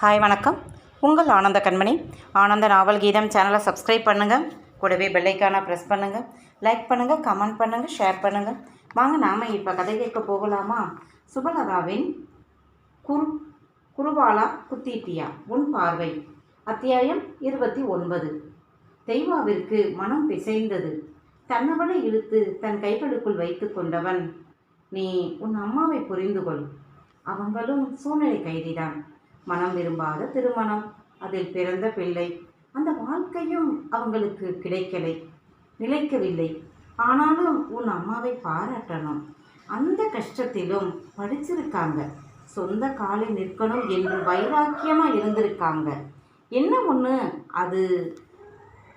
Hi வணக்கம். உங்கள் ஆனந்த கண்மணி. ஆனந்த நாவல் கீதம் சேனலை சப்ஸ்கிரைப் பண்ணுங்கள் கூடவே பெல்லைக்கான ப்ரெஸ் பண்ணுங்கள் லைக் பண்ணுங்கள் கமெண்ட் பண்ணுங்கள் ஷேர் பண்ணுங்கள் வாங்க நாம் இப்போ கதை கேட்க போகலாமா? சுபலதாவின் குரு குருவாலா குத்தீட்டியா உன் பார்வை. அத்தியாயம் இருபத்தி ஒன்பது. தெய்வாவிற்கு மனம் பிசைந்தது. தன்னவளை இழுத்து தன் கைகளுக்குள் வைத்து கொண்டவன். நீ உன் அம்மாவை புரிந்து கொள் அவங்களும் சூழ்நிலை கைதிதான். மனம் விரும்பாத திருமணம். அதில் பிறந்த பிள்ளை. அந்த வாழ்க்கையும் அவங்களுக்கு கிடைக்கலை. நிலைக்கவில்லை. ஆனாலும் உன் அம்மாவை பாராட்டணும். அந்த கஷ்டத்திலும் படிச்சிருக்காங்க. சொந்த காலில் நிற்கணும் என்று வைராக்கியமாக இருந்திருக்காங்க. என்ன ஒன்று அது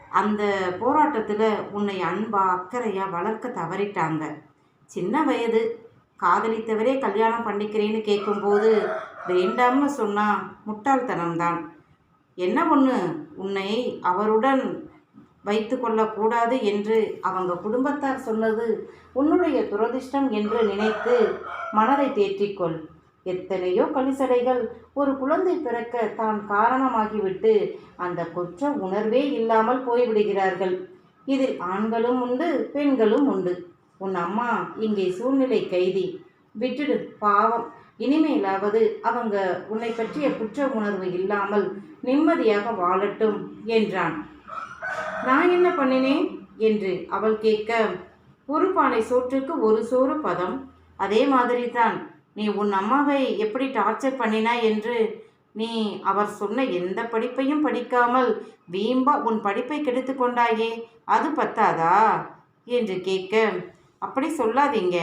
அந்த போராட்டத்தில் உன்னை அன்பா அக்கறையாக வளர்க்க தவறிட்டாங்க. சின்ன வயது. காதலித்தவரே கல்யாணம் பண்ணிக்கிறேன்னு கேட்கும்போது வேண்டாம்னு சொன்னால் முட்டாள்தனம்தான். என்ன ஒன்று உன்னை அவருடன் வைத்து கொள்ளக்கூடாது என்று அவங்க குடும்பத்தார் சொன்னது உன்னுடைய துரதிர்ஷ்டம் என்று நினைத்து மனதை தேற்றிக்கொள். எத்தனையோ கலிசடைகள் ஒரு குழந்தை பிறக்க தான் காரணமாகிவிட்டு அந்த குற்ற உணர்வே இல்லாமல் போய்விடுகிறார்கள். இதில் ஆண்களும் உண்டு பெண்களும் உண்டு. உன் அம்மா இங்கே சூழ்நிலை கைதி. விட்டுடு பாவம். இனிமேலாவது அவங்க உன்னை பற்றிய குற்ற உணர்வு இல்லாமல் நிம்மதியாக வாழட்டும் என்றான். நான் என்ன பண்ணினேன்? என்று அவள் கேட்க ஒரு பானை சோற்றுக்கு ஒரு சோறு பதம். அதே மாதிரி தான் நீ உன் அம்மாவை எப்படி டார்ச்சர் பண்ணினாய் என்று நீ அவர் சொன்ன எந்த படிப்பையும் படிக்காமல் வீம்பா உன் படிப்பை கெடுத்து கொண்டாயே அது பத்தாதா? என்று கேட்க அப்படி சொல்லாதீங்க.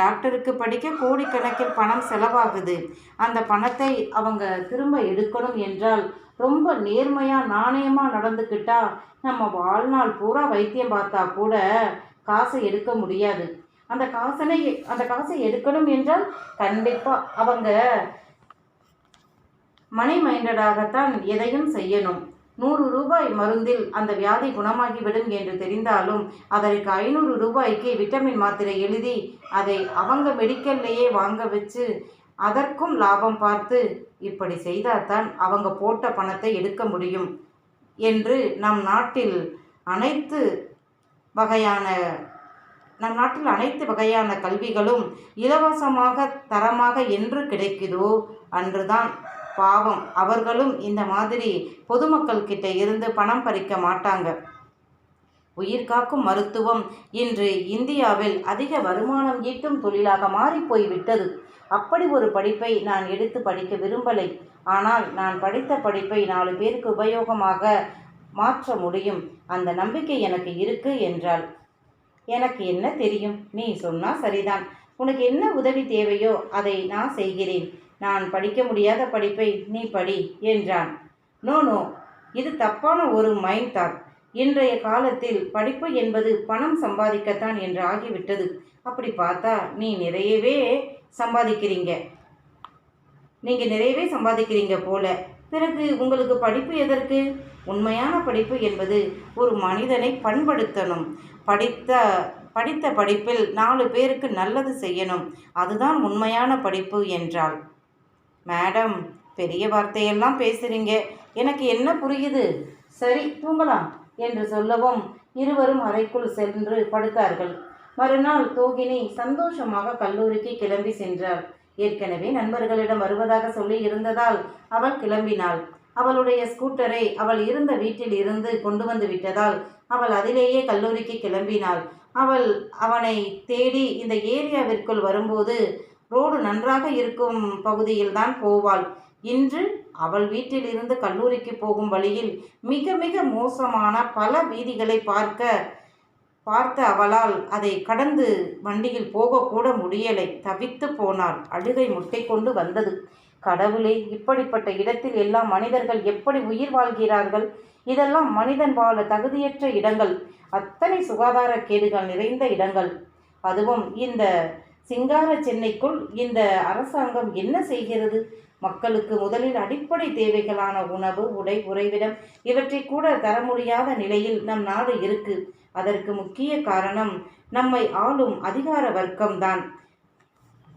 டாக்டருக்கு படிக்க கோடிக்கணக்கில் பணம் செலவாகுது. அந்த பணத்தை அவங்க திரும்ப எடுக்கணும் என்றால் ரொம்ப நேர்மையாக நாணயமாக நடந்துக்கிட்டா நம்ம வாழ்நாள் பூரா வைத்தியம் பார்த்தா கூட காசை எடுக்க முடியாது. அந்த காசனை அந்த காசை எடுக்கணும் என்றால் கண்டிப்பாக அவங்க மணி மைண்டடாகத்தான் எதையும் செய்யணும். நூறு ரூபாய் மருந்தில் அந்த வியாதி குணமாகிவிடும் என்று தெரிந்தாலும் அதற்கு ஐநூறு ரூபாய்க்கு விட்டமின் மாத்திரை எழுதி அதை அவங்க மெடிக்கல்லையே வாங்க வச்சு அதற்கும் லாபம் பார்த்து இப்படி செய்தால்தான் அவங்க போட்ட பணத்தை எடுக்க முடியும் என்று நம் நாட்டில் அனைத்து வகையான நம் நாட்டில் அனைத்து வகையான கல்விகளும் இலவசமாக தரமாக என்று கிடைக்குதோ அன்றுதான் பாவம். அவர்களும் இந்த மாதிரி பொதுமக்கள் கிட்ட இருந்து பணம் பறிக்க மாட்டாங்க. உயிர் காக்கும் மருத்துவம் இன்று இந்தியாவில் அதிக வருமானம் ஈட்டும் தொழிலாக மாறிப்போய் விட்டது அப்படி ஒரு படிப்பை நான் எடுத்து படிக்க விரும்பலை. ஆனால் நான் படித்த படிப்பை நாலு பேருக்கு உபயோகமாக மாற்ற முடியும். அந்த நம்பிக்கை எனக்கு இருக்கு என்றாள். எனக்கு என்ன தெரியும்? நீ சொன்னா சரிதான். உனக்கு என்ன உதவி தேவையோ அதை நான் செய்கிறேன். நான் படிக்க முடியாத படிப்பை நீ படி என்றான். நோ நோ இது தப்பான ஒரு மைண்ட் தாட் இன்றைய காலத்தில் படிப்பு என்பது பணம் சம்பாதிக்கத்தான் என்று ஆகிவிட்டது. அப்படி பார்த்தா நீ நிறையவே சம்பாதிக்கிறீங்க. நீங்கள் நிறையவே சம்பாதிக்கிறீங்க போல. பிறகு உங்களுக்கு படிப்பு எதற்கு? உண்மையான படிப்பு என்பது ஒரு மனிதனை பண்படுத்தணும். படித்த படித்த படிப்பில் நாலு பேருக்கு நல்லது செய்யணும். அதுதான் உண்மையான படிப்பு என்றாள். மேடம் பெரிய வார்த்தையெல்லாம் பேசுகிறீங்க எனக்கு என்ன புரியுது? சரி தூங்கலாம் என்று சொல்லவும் இருவரும் அறைக்குள் சென்று படுத்தார்கள். மறுநாள் தோகினி சந்தோஷமாக கல்லூரிக்கு கிளம்பி சென்றார் ஏற்கனவே நண்பர்களிடம் வருவதாக சொல்லி இருந்ததால் அவள் கிளம்பினாள். அவளுடைய ஸ்கூட்டரை அவள் இருந்த வீட்டில் இருந்து கொண்டு வந்து விட்டதால் அவள் அதிலேயே கல்லூரிக்கு கிளம்பினாள். அவள் அவனை தேடி இந்த ஏரியாவிற்குள் வரும்போது ரோடு நன்றாக இருக்கும் பகுதியில்தான் போவாள். இன்று அவள் வீட்டில் இருந்து கல்லூரிக்கு போகும் வழியில் மிக மிக மோசமான பல வீதிகளை பார்க்க பார்த்த அவளால் அதை கடந்து வண்டியில் போகக்கூட முடியலை. தவித்து போனாள். அழுகை முட்டை கொண்டு வந்தது. கடவுளே இப்படிப்பட்ட இடத்தில் எல்லாம் மனிதர்கள் எப்படி உயிர் வாழ்கிறார்கள்? இதெல்லாம் மனிதன் வாழ தகுதியற்ற இடங்கள். அத்தனை சுகாதார கேடுகள் நிறைந்த இடங்கள். அதுவும் இந்த சிங்கார சென்னைக்குள் இந்த அரசாங்கம் என்ன செய்கிறது? மக்களுக்கு முதலில் அடிப்படை தேவைகளான உணவு உடை உறைவிடம் இவற்றை கூட தர முடியாத நிலையில் நம் நாடு இருக்கு. அதற்கு முக்கிய காரணம் நம்மை ஆளும் அதிகார வர்க்கம்தான்.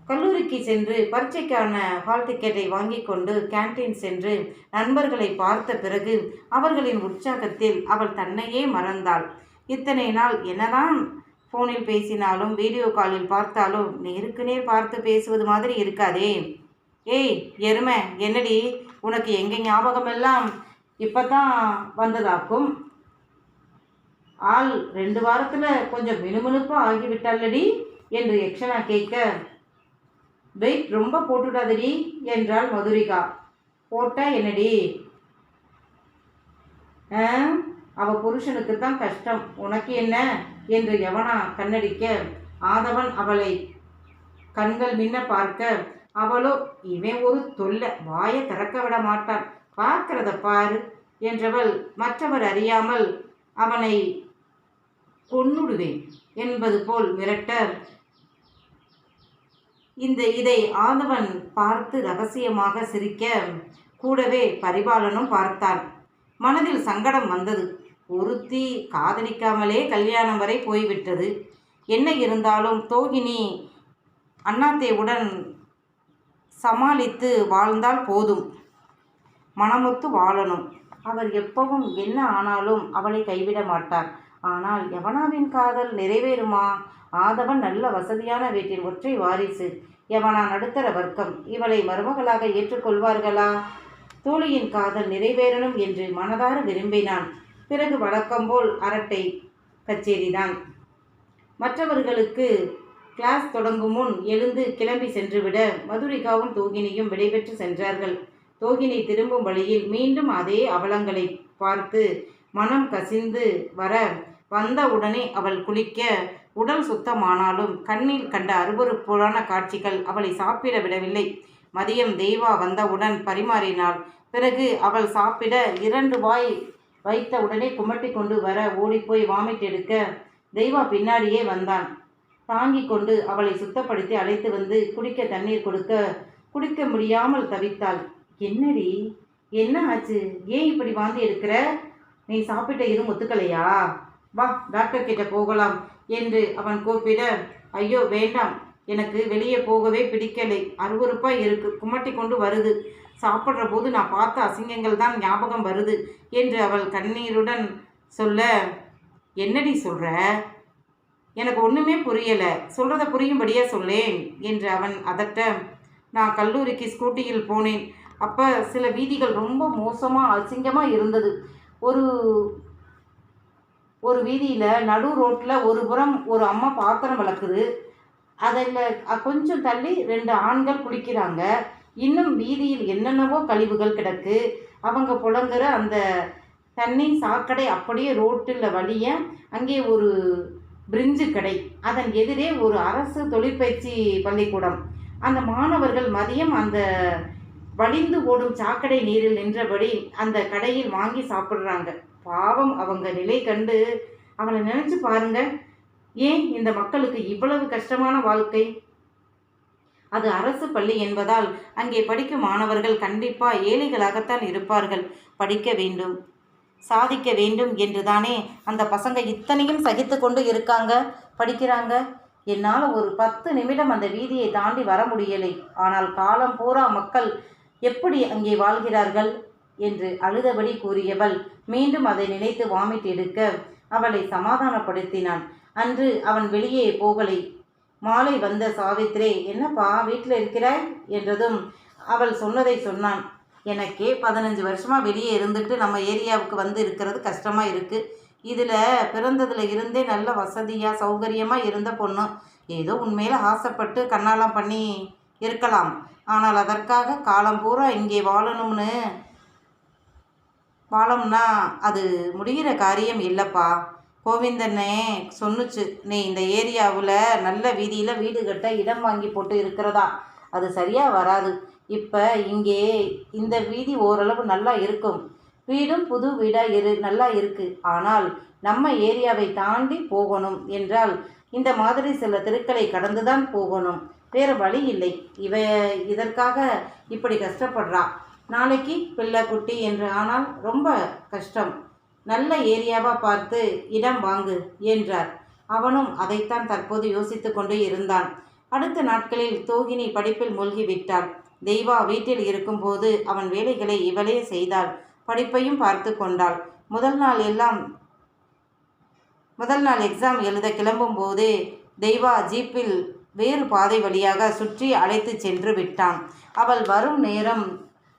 கல்லூரிக்கு சென்று பரீட்சைக்கான ஹால் டிக்கெட்டை வாங்கி கொண்டு கேன்டீன் சென்று நண்பர்களை பார்த்த பிறகு அவர்களின் உற்சாகத்தில் அவள் தன்னையே மறந்தாள். இத்தனை நாள் என்னதான் ஃபோனில் பேசினாலும் வீடியோ காலில் பார்த்தாலும் நேருக்கு நேர் பார்த்து பேசுவது மாதிரி இருக்காதே. ஏய் எருமை என்னடி? உனக்கு எங்க ஞாபகமெல்லாம் இப்போ தான் வந்ததாக்கும்? ஆள் ரெண்டு வாரத்தில் கொஞ்சம் மினுமினுப்பாக ஆகிவிட்டாலடி என்று யக்ஷனா கேட்க வெயிட் ரொம்ப போட்டுடாதடி என்றாள் மதுரிகா. போட்டா என்னடி? ஆ? அவ புருஷனுக்கு தான் கஷ்டம். உனக்கு என்ன? என்று யவனா கண்ணடிக்க ஆதவன் அவளை கண்கள் மின்ன பார்க்க அவளோ இவன் ஒரு தொல்லை வாயை திறக்க விட மாட்டான். பார்க்கிறத பாரு என்றவள் மற்றவர் அறியாமல் அவனை கொன்னுடுவேன் என்பது போல் மிரட்ட இந்த இதை ஆதவன் பார்த்து ரகசியமாக சிரிக்க கூடவே பரிபாலனும் பார்த்தான். மனதில் சங்கடம் வந்தது. ஒருத்தி காதலிக்காமலே கல்யாணம் வரை போய்விட்டது. என்ன இருந்தாலும் தோகினி அண்ணாத்தேவுடன் சமாளித்து வாழ்ந்தால் போதும். மனமொத்து வாழணும். அவர் எப்பவும் என்ன ஆனாலும் அவளை கைவிட மாட்டார். ஆனால் யவனாவின் காதல் நிறைவேறுமா? ஆதவன் நல்ல வசதியான வீட்டின் ஒற்றை வாரிசு. யவனா நடுத்தர வர்க்கம். இவளை மருமகளாக ஏற்றுக்கொள்வார்களா? தோழியின் காதல் நிறைவேறணும் என்று மனதார விரும்பினான். பிறகு வழக்கம்போல் அரட்டை கச்சேரிதான். மற்றவர்களுக்கு கிளாஸ் தொடங்கும் முன் எழுந்து கிளம்பி சென்றுவிட மதுரிகாவும் தோகினியும் விடைபெற்று சென்றார்கள். தோகினி திரும்பும் வழியில் மீண்டும் அதே அவலங்களை பார்த்து மனம் கசிந்து வர வந்த உடனே அவள் குளிக்க உடல் சுத்தமானாலும் கண்ணில் கண்ட அருவறுப்புறான காட்சிகள் அவளை சாப்பிட விடவில்லை. மதியம் தெய்வா வந்தவுடன் பரிமாறினாள். பிறகு அவள் சாப்பிட இரண்டு வாய் வைத்த உடனே குமட்டி கொண்டு வர ஓடிப்போய் வாமிட் எடுக்க தெய்வா பின்னாடியே வந்தான். தாங்கி கொண்டு அவளை சுத்தப்படுத்தி அழைத்து வந்து குடிக்க தண்ணீர் கொடுக்க குடிக்க முடியாமல் தவித்தாள். என்னடி? என்ன ஆச்சு? ஏன் இப்படி வாந்தி எடுக்கிற? நீ சாப்பிட்ட எதுவும் ஒத்துக்கலையா? வா டாக்டர் கிட்ட போகலாம் என்று அவன் கூப்பிட ஐயோ வேண்டாம். எனக்கு வெளியே போகவே பிடிக்கலை. அருவருப்பாக இருக்கு. குமட்டி கொண்டு வருது. சாப்பிட்ற போது நான் பார்த்த அசிங்கங்கள் தான் ஞாபகம் வருது என்று அவள் கண்ணீருடன் சொல்ல என்னடி சொல்கிற எனக்கு ஒன்றுமே புரியலை. சொல்கிறத புரியும்படியே சொல்லேன் என்று அவன் அதட்ட. நான் கல்லூரிக்கு ஸ்கூட்டியில் போனேன். அப்போ சில வீதிகள் ரொம்ப மோசமாக அசிங்கமாக இருந்தது. ஒரு ஒரு வீதியில் நடு ரோட்டில் ஒரு புறம் ஒரு அம்மா பாத்திரம் வளர்க்குது அதில் கொஞ்சம் தள்ளி ரெண்டு ஆண்கள் குளிக்கிறாங்க. இன்னும் வீதியில் என்னென்னவோ கழிவுகள் கிடக்கு. அவங்க புழங்குற அந்த தண்ணி சாக்கடை அப்படியே ரோட்டில் வழிய அங்கே ஒரு பிரிஞ்சு கடை. அதன் எதிரே ஒரு அரசு தொழிற்பயிற்சி பள்ளிக்கூடம். அந்த மாணவர்கள் மதியம் அந்த வழிந்து ஓடும் சாக்கடை நீரில் நின்றபடி அந்த கடையில் வாங்கி சாப்பிட்றாங்க. பாவம் அவங்க நிலை கண்டு அவளை நினைச்சு பாருங்க. ஏன் இந்த மக்களுக்கு இவ்வளவு கஷ்டமான வாழ்க்கை? அது அரசு பள்ளி என்பதால் அங்கே படிக்கும் மாணவர்கள் கண்டிப்பா ஏழைகளாகத்தான் இருப்பார்கள். படிக்க வேண்டும் சாதிக்க வேண்டும் என்றுதானே அந்த பசங்க இத்தனையும் சகித்து கொண்டு இருக்காங்க படிக்கிறாங்க? என்னால் ஒரு பத்து நிமிடம் அந்த வீதியை தாண்டி வர முடியலை. ஆனால் காலம் பூரா மக்கள் எப்படி அங்கே வாழ்கிறார்கள்? என்று அழுதபடி கூறியவள் மீண்டும் அதை நினைத்து வாமிட் எடுக்க அவளை சமாதானப்படுத்தினான். அன்று அவன் வெளியே போகலை. மாலை வந்த சாவித்ரி என்னப்பா வீட்டில் இருக்கிறாய்? என்றதும் அவள் சொன்னதை சொன்னான். எனக்கே பதினஞ்சு வருஷமாக வெளியே இருந்துட்டு நம்ம ஏரியாவுக்கு வந்து இருக்கிறது கஷ்டமாக இருக்குது இதில் பிறந்ததில் இருந்தே நல்ல வசதியாக சௌகரியமாக இருந்த பொண்ணு. ஏதோ உண்மையில் ஆசைப்பட்டு கண்ணாலம் பண்ணி இருக்கலாம். ஆனால் அதற்காக காலம் பூரா இங்கே வாழணும்னு வாழணும்னா அது முடிகிற காரியம் இல்லைப்பா. கோவிந்தனே சொன்னுச்சு நீ இந்த ஏரியாவில் நல்ல வீதியில் வீடு கட்ட இடம் வாங்கி போட்டு இருக்கிறதா? அது சரியாக வராது. இப்போ இங்கே இந்த வீதி ஓரளவு நல்லா இருக்கும். வீடும் புது வீடாக இரு நல்லா இருக்குது ஆனால் நம்ம ஏரியாவை தாண்டி போகணும் என்றால் இந்த மாதிரி சில தெருக்களை கடந்து தான் போகணும். வேறு வழி இல்லை. இவ இதற்காக இப்படி கஷ்டப்படுறா. நாளைக்கு பிள்ளை குட்டி என்று ஆனால் ரொம்ப கஷ்டம். நல்ல ஏரியாவாக பார்த்து இடம் வாங்கு என்றார். அவனும் அதைத்தான் தற்போது யோசித்து கொண்டு இருந்தான். அடுத்த நாட்களில் தோகினி படிப்பில் மூழ்கிவிட்டாள் தெய்வா வீட்டில் இருக்கும்போது அவன் வேலைகளை இவளே செய்தாள். படிப்பையும் பார்த்து கொண்டாள். முதல் நாள் எல்லாம் முதல் நாள் எக்ஸாம் எழுத கிளம்பும் போதே தெய்வா ஜீப்பில் வேறு பாதை வழியாக சுற்றி அழைத்து சென்று விட்டான். அவள் வரும் நேரம்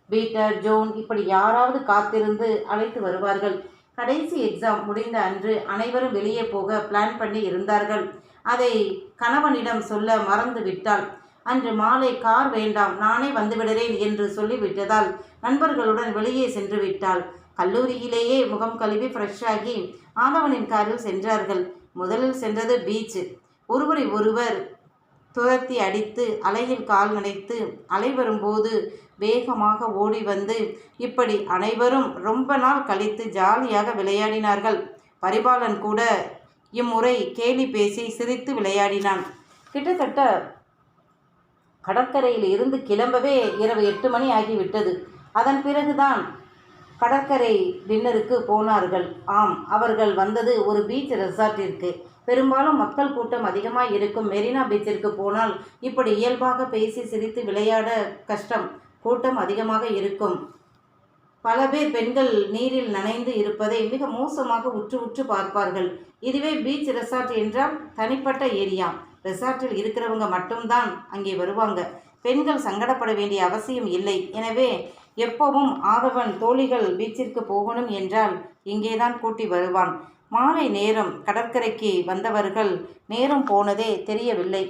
பீட்டர் ஜோன் இப்படி யாராவது காத்திருந்து அழைத்து வருவார்கள். கடைசி எக்ஸாம் முடிந்த அன்று அனைவரும் வெளியே போக பிளான் பண்ணி இருந்தார்கள். அதை கணவனிடம் சொல்ல மறந்து விட்டாள். அன்று மாலை கார் வேண்டாம் நானே வந்துவிடுறேன் என்று சொல்லிவிட்டதால் நண்பர்களுடன் வெளியே சென்று விட்டாள். கல்லூரியிலேயே முகம் கழுவி ஃப்ரெஷ்ஷாகி ஆதவனின் காரில் சென்றார்கள். முதலில் சென்றது பீச் ஒருவரை ஒருவர் துரத்தி அடித்து அலையில் கால் நனைத்து அலை வரும்போது வேகமாக ஓடி வந்து இப்படி அனைவரும் ரொம்ப நாள் கழித்து ஜாலியாக விளையாடினார்கள். பரிபாலன் கூட இம்முறை கேலி பேசி சிரித்து விளையாடினான். கிட்டத்தட்ட கடற்கரையில் இருந்து கிளம்பவே இரவு எட்டு மணி ஆகிவிட்டது. அதன் பிறகுதான் கடற்கரை டின்னருக்கு போனார்கள். ஆம் அவர்கள் வந்தது ஒரு பீச் ரெசார்ட்டிற்கு. பெரும்பாலும் மக்கள் கூட்டம் அதிகமாக இருக்கும் மெரினா பீச்சிற்கு போனால் இப்படி இயல்பாக பேசி சிரித்து விளையாட கஷ்டம் கூட்டம் அதிகமாக இருக்கும். பல பேர் பெண்கள் நீரில் நனைந்து இருப்பதை மிக மோசமாக உற்று உற்று பார்ப்பார்கள். இதுவே பீச் ரெசார்ட் என்றால் தனிப்பட்ட ஏரியா. ரெசார்ட்டில் இருக்கிறவங்க மட்டும்தான் அங்கே வருவாங்க. பெண்கள் சங்கடப்பட வேண்டிய அவசியம் இல்லை. எனவே எப்பவும் ஆதவன் தோழிகள் பீச்சிற்கு போகணும் என்றால் இங்கேதான் கூட்டி வருவான். மாலை நேரம் கடற்கரைக்கு வந்தவர்கள் நேரம் போனதே தெரியவில்லை.